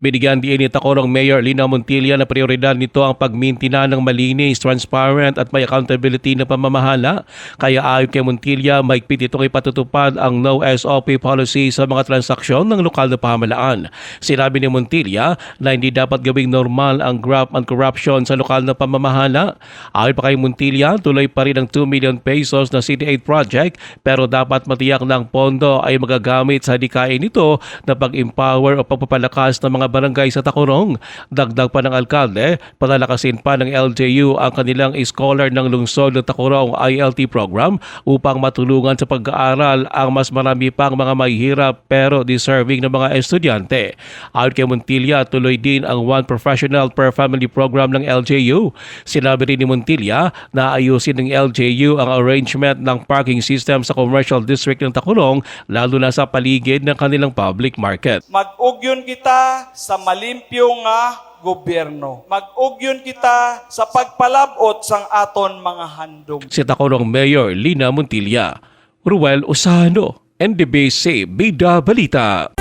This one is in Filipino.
Binigyan din ni Tacorong Mayor Lina Montilla na prioridad nito ang pagmintina ng malinis, transparent at may accountability na pamamahala. Kaya ayon kay Montilla, maigpit itong ipatutupad ang no SOP policy sa mga transaksyon ng lokal na pamahalaan. Sinabi ni Montilla na hindi dapat gawing normal ang graft and corruption sa lokal na pamamahala. Ayon pa kay Montilla, tuloy pa rin ang 2 million pesos na City Aid project pero dapat matiyak na ang pondo ay magagamit sa dikain nito na pag-empower o pagpapalakas ng mga barangay sa Tacorong. Dagdag pa ng alkalde, palalakasin pa ng LJU ang kanilang scholar ng lungsod ng Tacorong ILT program upang matulungan sa pag-aaral ang mas marami pang mga mahihirap pero deserving ng mga estudyante. Ayon kay Montilla, tuloy din ang One Professional Per Family program ng LJU. Sinabi rin ni Montilla na ayusin ng LJU ang arrangement ng parking system sa commercial district ng Tacorong lalo na sa paligid ng kanilang public market. Mag-ugyon kita sa malimpyo nga gobyerno. Mag-ugyon kita sa pagpalabot sang aton mga handom. Si Tacorong Mayor Lina Montilla, Ruel Osano, NDBC Bida Balita.